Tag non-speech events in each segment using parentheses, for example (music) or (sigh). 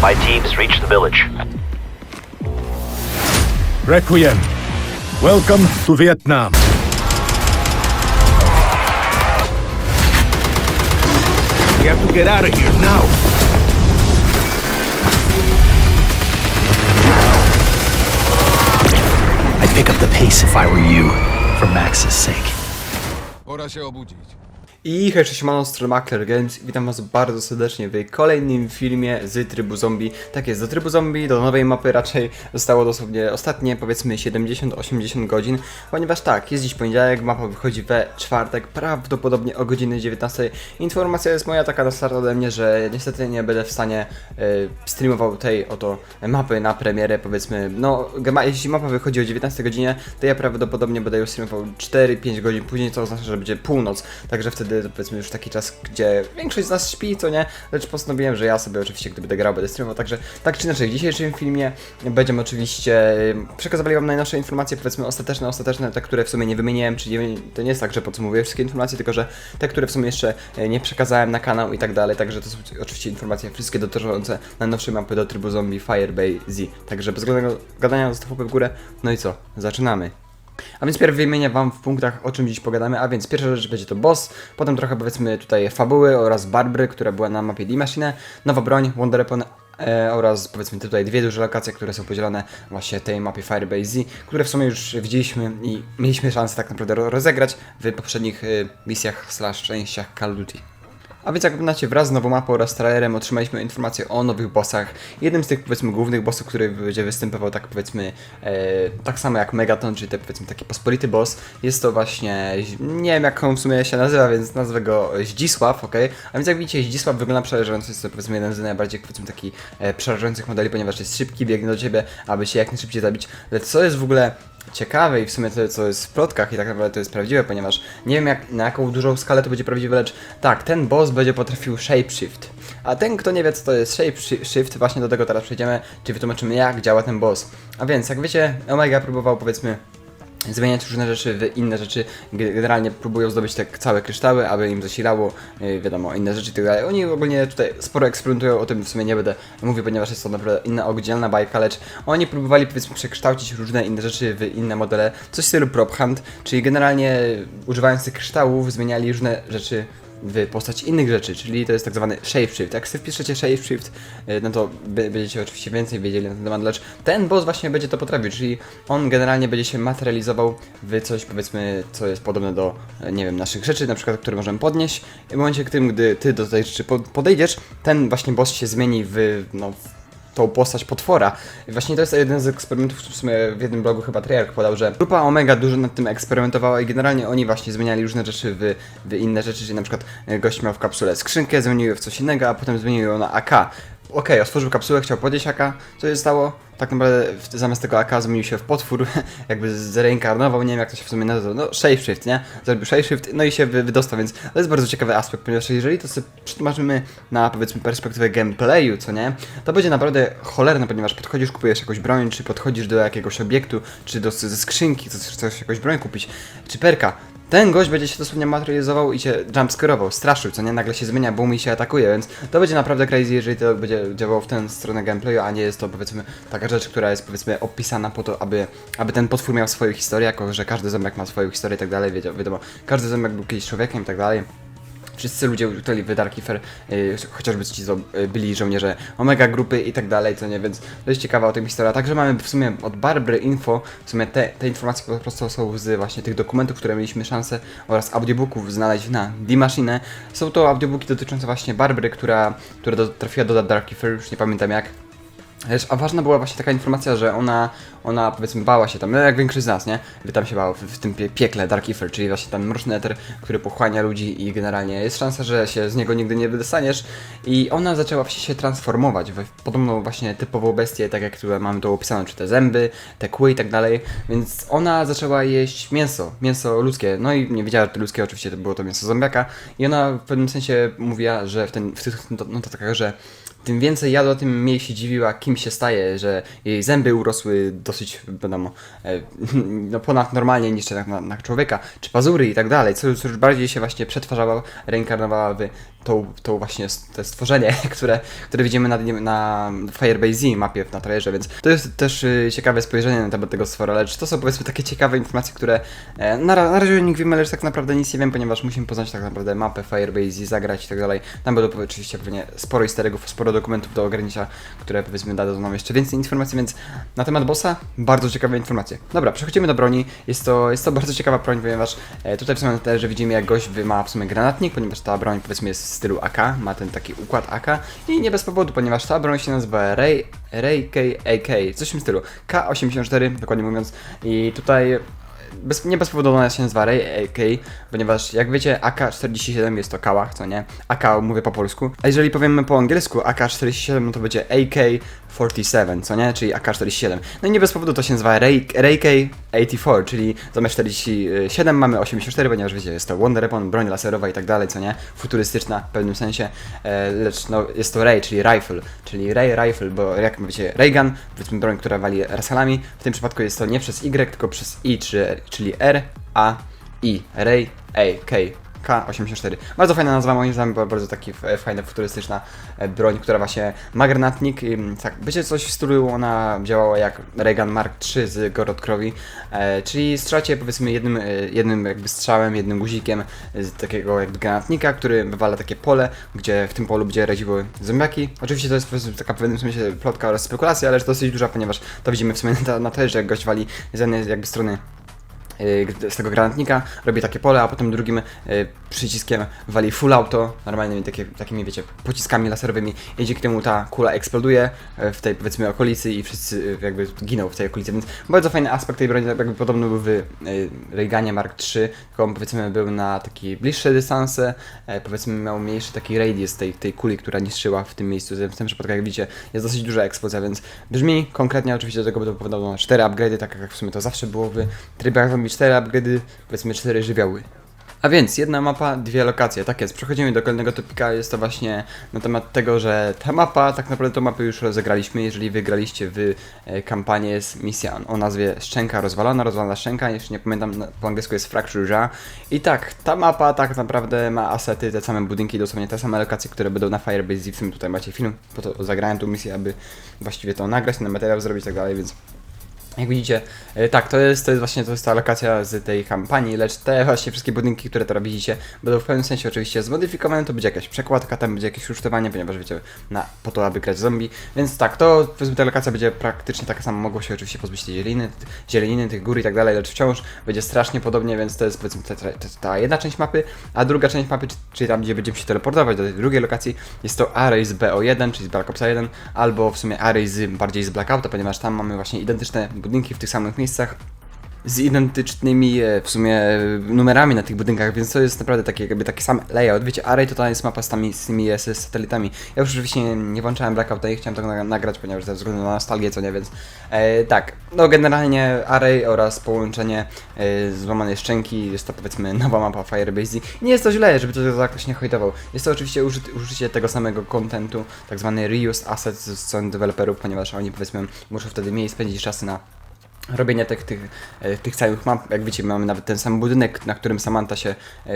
My teams reached the village. Requiem. Welcome to Vietnam. We have to get out of here now. I'd pick up the pace if I were you, for Max's sake. I hej, cześć, mam strony Makler Games witam was bardzo serdecznie w kolejnym filmie z trybu zombie. Tak jest, do trybu zombie, do nowej mapy raczej zostało dosłownie ostatnie powiedzmy 70-80 godzin, ponieważ tak, jest dziś poniedziałek, mapa wychodzi we czwartek, prawdopodobnie o godzinie 19. Informacja jest moja taka na start ode mnie, że niestety nie będę w stanie e, streamował tej oto mapy na premierę, powiedzmy, no jeśli mapa wychodzi o 19 godzinie, to ja prawdopodobnie będę już streamował 4-5 godzin później, co oznacza, że będzie północ, także wtedy to powiedzmy już taki czas, gdzie większość z nas śpi, co nie, lecz postanowiłem, że ja sobie oczywiście, gdy będę grał, będę streamował, także tak czy inaczej, w dzisiejszym filmie będziemy oczywiście przekazywali wam najnowsze informacje, powiedzmy ostateczne, ostateczne, te, które w sumie nie wymieniłem, czyli to nie jest tak, że podsumowuję wszystkie informacje, tylko że te, które w sumie jeszcze y, nie przekazałem na kanał i tak dalej, także to są oczywiście informacje wszystkie dotyczące najnowszej mapy do trybu zombie Firebase Z, także bez gadania zostaw łapę w górę, no i co, zaczynamy. A więc pierw wymienię wam w punktach o czym dziś pogadamy, a więc pierwsza rzecz będzie to boss, potem trochę powiedzmy tutaj fabuły oraz Barbry, która była na mapie D-Machine, nowa broń, Wonder Weapon e, oraz powiedzmy tutaj dwie duże lokacje, które są podzielone właśnie tej mapie Firebase które w sumie już widzieliśmy i mieliśmy szansę tak naprawdę ro- rozegrać w poprzednich y, misjach slash częściach Call of Duty. A więc jak pamiętacie, wraz z nową mapą oraz trailerem otrzymaliśmy informacje o nowych bossach. Jednym z tych powiedzmy głównych bossów, który będzie występował tak powiedzmy e, tak samo jak Megaton, czyli te, powiedzmy taki pospolity boss, jest to właśnie, nie wiem jak on w sumie się nazywa, więc nazwę go Zdzisław, ok? A więc jak widzicie, Zdzisław wygląda przerażająco, jest to powiedzmy jeden z najbardziej powiedzmy taki e, przerażających modeli, ponieważ jest szybki, biegnie do ciebie, aby się jak najszybciej zabić. Lecz co jest w ogóle ciekawe i w sumie to, co jest w plotkach i tak naprawdę to jest prawdziwe, ponieważ nie wiem jak, na jaką dużą skalę to będzie prawdziwe, lecz tak, ten boss będzie potrafił shapeshift. A ten, kto nie wie co to jest shapeshift, właśnie do tego teraz przejdziemy, czyli wytłumaczymy jak działa ten boss. A więc, jak wiecie, Omega próbował powiedzmy zmieniać różne rzeczy w inne rzeczy. Ge- Generalnie próbują zdobyć te całe kryształy, aby im zasilało, yy, wiadomo, inne rzeczy i tak dalej. Oni ogólnie tutaj sporo eksperymentują, o tym w sumie nie będę mówił, ponieważ jest to naprawdę inna oddzielna bajka, lecz oni próbowali powiedzmy przekształcić różne inne rzeczy w inne modele, coś w stylu prop hunt, czyli generalnie używając tych kryształów zmieniali różne rzeczy w postać innych rzeczy, czyli to jest tak zwany shapeshift. Jak sobie wpiszecie shapeshift, y, no to będziecie oczywiście więcej wiedzieli na ten temat, lecz ten boss właśnie będzie to potrafił, czyli on generalnie będzie się materializował w coś powiedzmy, co jest podobne do, e, nie wiem, naszych rzeczy, na przykład, które możemy podnieść. I w momencie, gdy ty do tej rzeczy po- podejdziesz, ten właśnie boss się zmieni w, no, w tą postać potwora. I właśnie to jest jeden z eksperymentów, w sumie w jednym blogu chyba Treyarch podał, że grupa Omega dużo nad tym eksperymentowała i generalnie oni właśnie zmieniali różne rzeczy w, w inne rzeczy, czyli na przykład gość miał w kapsule skrzynkę, zmienił ją w coś innego, a potem zmienił ją na AK. Okej, otworzył kapsułę, chciał podnieść AK, co się stało? Tak naprawdę zamiast tego AK zmienił się w potwór, (laughs) jakby zreinkarnował, nie wiem jak to się w sumie nazywa, no shapeshift, nie? Zrobił shapeshift, no i się wy, wydostał, więc to jest bardzo ciekawy aspekt, ponieważ jeżeli to sobie przetłumaczymy na powiedzmy perspektywę gameplayu, co nie? To będzie naprawdę cholerne, ponieważ podchodzisz, kupujesz jakąś broń, czy podchodzisz do jakiegoś obiektu, czy do, ze skrzynki, chcesz jakąś broń kupić, czy perka, ten gość będzie się dosłownie materializował i cię jumpscare'ował, straszył, co nie? Nagle się zmienia, boom i się atakuje, więc to będzie naprawdę crazy, jeżeli to będzie działało w tę stronę gameplayu, a nie jest to powiedzmy taka rzecz, która jest powiedzmy opisana po to, aby, aby ten potwór miał swoją historię, jako że każdy zębek ma swoją historię i tak dalej, wiadomo, każdy zębek był kiedyś człowiekiem i tak dalej. Wszyscy ludzie uczyli w Darkifer, yy, chociażby ci yy, byli żołnierze Omega grupy i tak dalej, co nie, więc to jest ciekawa o tym historia. Także mamy w sumie od Barbry info, w sumie te, te informacje po prostu są z właśnie tych dokumentów, które mieliśmy szansę oraz audiobooków znaleźć na D-Machine. Są to audiobooki dotyczące właśnie Barbry, która, która trafiła do Darkifer, już nie pamiętam jak. Lecz, a ważna była właśnie taka informacja, że ona, ona powiedzmy bała się tam, no jak większość z nas, nie? Tam się bało w, w tym pie piekle Dark Ether, czyli właśnie ten mroczny eter, który pochłania ludzi i generalnie jest szansa, że się z niego nigdy nie wydostaniesz. I ona zaczęła właśnie się transformować w podobną właśnie typową bestię, tak jak tutaj mamy to opisane, czy te zęby, te kły i tak dalej. Więc ona zaczęła jeść mięso, mięso ludzkie, no i nie wiedziała, że to ludzkie, oczywiście to było to mięso zombiaka. I ona w pewnym sensie mówiła, że w, ten, w tych notatkach, że tym więcej jadła, tym mniej się dziwiła, kim się staje, że jej zęby urosły dosyć, wiadomo, e, no ponad normalnie niż na, na, na człowieka, czy pazury i tak dalej, co już bardziej się właśnie przetwarzała, reinkarnowała w tą, tą właśnie te stworzenie, (laughs) które, które widzimy na, na Firebase mapie na trailerze, więc to jest też y, ciekawe spojrzenie na temat tego stwora, lecz to są powiedzmy takie ciekawe informacje, które e, na, na razie nich wiemy, lecz tak naprawdę nic nie wiem, ponieważ musimy poznać tak naprawdę mapę Firebase, zagrać i tak dalej. Tam będą oczywiście pewnie sporo easter eggów, sporo dokumentów do ogarnięcia, które powiedzmy dadzą nam jeszcze więcej informacji, więc na temat bossa bardzo ciekawe informacje. Dobra, przechodzimy do broni. Jest to, jest to (laughs) bardzo ciekawa broń, ponieważ e, tutaj w sumie też, że widzimy jak gość ma w sumie granatnik, ponieważ ta broń powiedzmy jest w stylu AK, ma ten taki układ AK i nie bez powodu, ponieważ ta broń się nazywa Ray, Ray K AK, coś w tym stylu, K84 dokładnie mówiąc i tutaj bez, nie bez powodu ona się nazywa Ray AK, ponieważ jak wiecie AK-47 jest to kałach, co nie? AK mówię po polsku. A jeżeli powiemy po angielsku AK-47, no to będzie AK-47, co nie? Czyli AK-47. No i nie bez powodu to się nazywa Ray, Ray K-84, czyli zamiast 47 mamy 84, ponieważ wiecie, jest to Wonder Weapon, broń laserowa i tak dalej, co nie? Futurystyczna w pewnym sensie, e, lecz no, jest to Ray, czyli rifle, czyli Ray Rifle, bo jak wiecie, Raygun, powiedzmy broń, która wali rasalami, w tym przypadku jest to nie przez Y, tylko przez I, czy, czyli R, A, I, Ray, A, K. K84. Bardzo fajna nazwa, moim zdaniem, była bardzo taki fajna, futurystyczna e, broń, która właśnie ma granatnik. mm, Tak, będzie coś w stylu, ona działała jak Reagan Mark III z Gorod Krowi, e, czyli strzelacie powiedzmy jednym, e, jednym jakby strzałem, jednym guzikiem z takiego jakby granatnika, który wywala takie pole, gdzie w tym polu będzie radziły zombiaki. Oczywiście to jest powiedzmy taka w pewnym sensie plotka oraz spekulacja, ale dosyć duża, ponieważ to widzimy w sumie na, na że jak gość wali z jednej jakby strony z tego granatnika, robi takie pole, a potem drugim y, przyciskiem wali full auto, normalnymi takie, takimi wiecie, pociskami laserowymi i dzięki temu ta kula eksploduje y, w tej powiedzmy okolicy i wszyscy y, jakby giną w tej okolicy, więc bardzo fajny aspekt tej broni, jakby podobny był w y, Reaganie Mark III, tylko powiedzmy był na takie bliższe dystanse, e, powiedzmy miał mniejszy taki radius tej, tej kuli, która niszczyła w tym miejscu, w tym przypadku jak widzicie jest dosyć duża eksplozja, więc brzmi konkretnie oczywiście do tego będą powodowane 4 upgrade'y, tak jak w sumie to zawsze było w trybach zombie 4 upgrade'y, powiedzmy 4 żywioły. A więc jedna mapa, dwie lokacje. Tak jest. Przechodzimy do kolejnego topika. Jest to właśnie na temat tego, że ta mapa, tak naprawdę tą mapę już rozegraliśmy. Jeżeli wygraliście w e, kampanię, jest misja o nazwie Szczęka rozwalona, rozwalona szczęka. Jeszcze nie pamiętam, na- po angielsku jest Fracture. I tak, ta mapa tak naprawdę ma asety, te same budynki, dosłownie te same lokacje, które będą na Firebase. Sumie tutaj macie film, po to zagrałem tu misję, aby właściwie to nagrać, ten materiał zrobić i tak dalej, więc jak widzicie, e, tak, to jest, to jest właśnie to jest ta lokacja z tej kampanii, lecz te właśnie wszystkie budynki, które teraz widzicie, będą w pewnym sensie oczywiście zmodyfikowane, to będzie jakaś przekładka, tam będzie jakieś rusztowanie, ponieważ wiecie, na, po to, aby grać zombie, więc tak, to powiedzmy ta lokacja będzie praktycznie taka sama, mogło się oczywiście pozbyć tej zieliny, zieleniny, tych gór i tak dalej, lecz wciąż będzie strasznie podobnie, więc to jest powiedzmy ta, ta, ta jedna część mapy, a druga część mapy, czy- czyli tam, gdzie będziemy się teleportować do tej drugiej lokacji, jest to Array z BO1, czyli z Black Opsa 1, albo w sumie Array z, bardziej z Blackouta, ponieważ tam mamy właśnie identyczne budynki w tych samych miejscach z identycznymi e, w sumie e, numerami na tych budynkach, więc to jest naprawdę taki, jakby taki sam layout. Wiecie, Array to ta jest mapa z tymi, z tymi e, z satelitami. Ja już oczywiście nie, nie włączałem Blackouta i chciałem to na, nagrać, ponieważ ze względu na nostalgię, co nie, więc e, tak. No generalnie Array oraz połączenie e, złamanej szczęki, jest to powiedzmy (laughs) nowa mapa Firebase. Nie jest to źle, żeby to jakoś nie hejtował. Jest to oczywiście uży, użycie tego samego kontentu, tak zwany reused asset ze strony deweloperów, ponieważ oni powiedzmy muszą wtedy mniej spędzić czasy na robienia tych, tych, e, tych całych map, jak wiecie, mamy nawet ten sam budynek, na którym Samantha się e,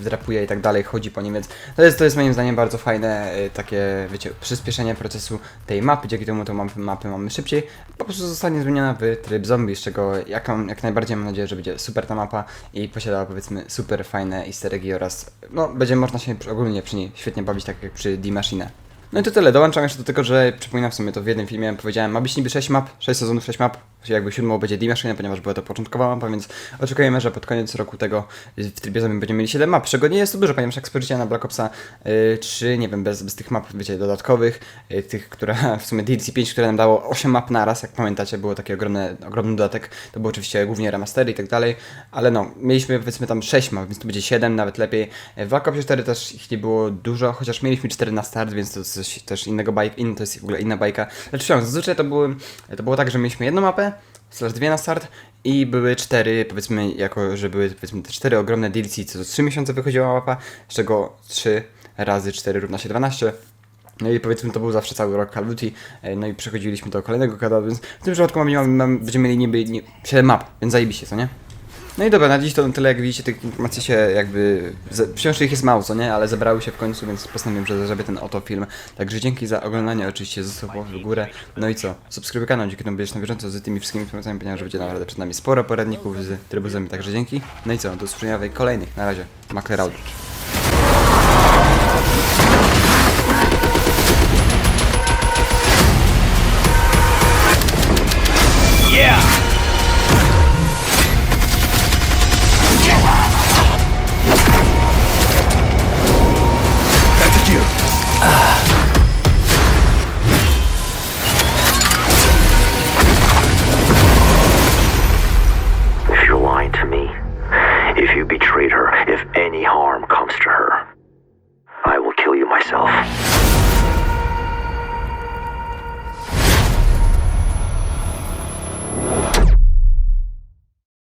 wdrapuje i tak dalej, chodzi po nim, więc to jest, to jest moim zdaniem bardzo fajne e, takie, wiecie, przyspieszenie procesu tej mapy, dzięki temu tą mapę, mapę mamy szybciej, po prostu zostanie zmieniona w tryb zombie, z czego jak, jak najbardziej mam nadzieję, że będzie super ta mapa i posiada powiedzmy super fajne easter oraz, no, będzie można się ogólnie przy niej świetnie bawić, tak jak przy D-Machine. No i to tyle. Dołączam jeszcze do tego, że przypominam w sumie to w jednym filmie powiedziałem, ma być niby 6 map, 6 sezonów, 6 map. Jakby siódmą będzie D-Machine, ponieważ była to początkowa mapa, więc oczekujemy, że pod koniec roku tego w trybie zombie będziemy mieli 7 map, czego nie jest to dużo, ponieważ jak spojrzycie na Black Opsa y, 3, nie wiem, bez, bez tych map, wiecie, dodatkowych, y, tych, które (laughs) w sumie DLC 5, które nam dało 8 map naraz, jak pamiętacie, było taki ogromny, ogromny dodatek, to było oczywiście głównie remastery i tak dalej, ale no, mieliśmy powiedzmy tam 6 map, więc to będzie 7, nawet lepiej. W Black Opsie 4 też ich nie było dużo, chociaż mieliśmy 4 na start, więc to coś też innego bajka, in, to jest w ogóle inna bajka. Wciąż, zazwyczaj to, były, to było tak, że mieliśmy jedną mapę, slash dwie na start i były cztery, powiedzmy, jako że były powiedzmy te cztery ogromne DLC, co co 3 miesiące wychodziła mapa, z czego 3 razy 4 równa się 12. No i powiedzmy to był zawsze cały rok Call of Duty, e, no i przechodziliśmy do kolejnego Call więc w tym przypadku mamy, mamy, będziemy mieli niby nie, 7 map, więc zajebiście, co nie? No i dobra, na dziś to tyle, jak widzicie, tych informacji się jakby, wciąż ich jest mało, co nie, ale zebrały się w końcu, więc postanowiłem, że zrobię ten oto film. Także dzięki za oglądanie, oczywiście zostaw w górę, no i co, subskrybuj kanał, dzięki temu będziesz na bieżąco z tymi wszystkimi informacjami, ponieważ będzie naprawdę przed nami sporo poradników z trybuzami, także dzięki. No i co, do usłyszenia w kolejnych, na razie, Makler.